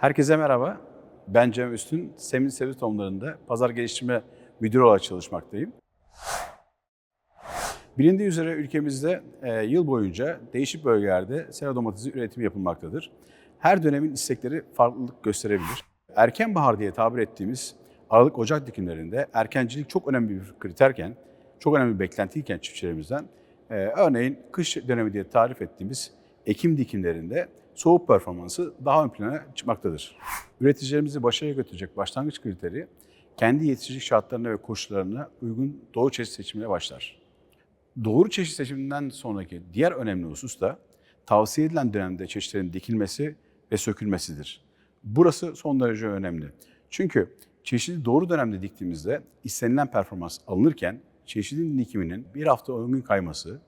Herkese merhaba. Ben Cem Üstün. Semin Sebze Tohumları'nda pazar geliştirme müdürü olarak çalışmaktayım. Bilindiği üzere ülkemizde e, yıl boyunca değişik bölgelerde sera domatesi üretimi yapılmaktadır. Her dönemin istekleri farklılık gösterebilir. Erken bahar diye tabir ettiğimiz Aralık-Ocak dikimlerinde erkencilik çok önemli bir kriterken, çok önemli bir beklentiyken çiftçilerimizden, e, örneğin kış dönemi diye tarif ettiğimiz Ekim dikimlerinde soğuk performansı daha ön plana çıkmaktadır. Üreticilerimizi başarıya götürecek başlangıç kriteri kendi yetişicilik şartlarına ve koşullarına uygun doğru çeşit seçimiyle başlar. Doğru çeşit seçiminden sonraki diğer önemli husus da tavsiye edilen dönemde çeşitlerin dikilmesi ve sökülmesidir. Burası son derece önemli. Çünkü çeşidi doğru dönemde diktiğimizde istenilen performans alınırken çeşidin dikiminin bir hafta 10 gün kayması,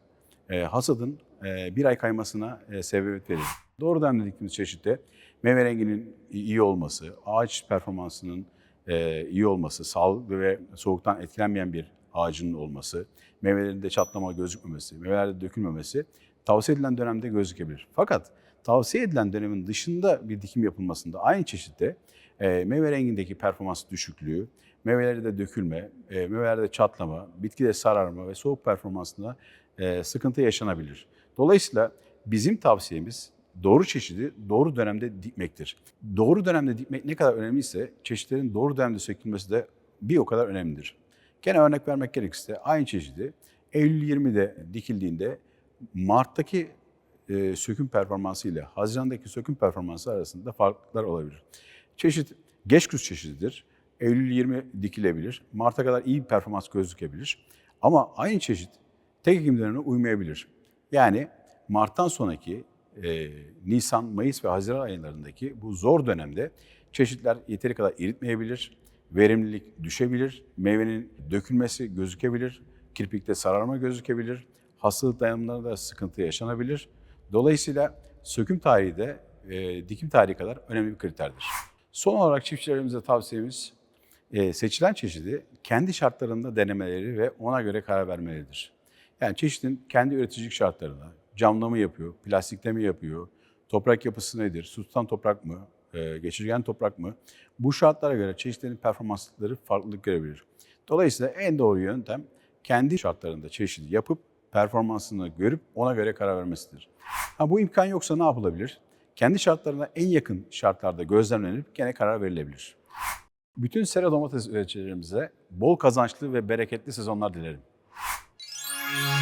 e, hasadın bir ay kaymasına sebebiyet verir. Doğru dönemde diktiğimiz çeşitte meyve renginin iyi olması, ağaç performansının iyi olması, sağlıklı ve soğuktan etkilenmeyen bir ağacının olması, meyvelerinde çatlama gözükmemesi, meyvelerde dökülmemesi tavsiye edilen dönemde gözükebilir. Fakat tavsiye edilen dönemin dışında bir dikim yapılmasında aynı çeşitte meyve rengindeki performans düşüklüğü, meyvelerde dökülme, meyvelerde çatlama, bitkide sararma ve soğuk performansında sıkıntı yaşanabilir. Dolayısıyla bizim tavsiyemiz doğru çeşidi doğru dönemde dikmektir. Doğru dönemde dikmek ne kadar önemliyse çeşitlerin doğru dönemde sökülmesi de bir o kadar önemlidir. Gene örnek vermek gerekirse aynı çeşidi Eylül 20'de dikildiğinde Mart'taki e, söküm performansı ile Haziran'daki söküm performansı arasında farklılıklar olabilir. Çeşit geç kış çeşididir. Eylül 20 dikilebilir. Mart'a kadar iyi bir performans gözükebilir. Ama aynı çeşit tek ekim dönemine uymayabilir. Yani Mart'tan sonraki e, Nisan, Mayıs ve Haziran aylarındaki bu zor dönemde çeşitler yeteri kadar eritmeyebilir, verimlilik düşebilir, meyvenin dökülmesi gözükebilir, kirpikte sararma gözükebilir, hastalık dayanımlarında sıkıntı yaşanabilir. Dolayısıyla söküm tarihi de e, dikim tarihi kadar önemli bir kriterdir. Son olarak çiftçilerimize tavsiyemiz e, seçilen çeşidi kendi şartlarında denemeleri ve ona göre karar vermeleridir. Yani çeşidin kendi üreticilik şartlarına, camlama yapıyor, plastikleme yapıyor, toprak yapısı nedir, su tutan toprak mı, e, geçirgen toprak mı? Bu şartlara göre çeşitlerin performansları farklılık görebilir. Dolayısıyla en doğru yöntem kendi şartlarında çeşidi yapıp performansını görüp ona göre karar vermesidir. Ha, bu imkan yoksa ne yapılabilir? Kendi şartlarına en yakın şartlarda gözlemlenip gene karar verilebilir. Bütün sera domates üreticilerimize bol kazançlı ve bereketli sezonlar dilerim. Bye.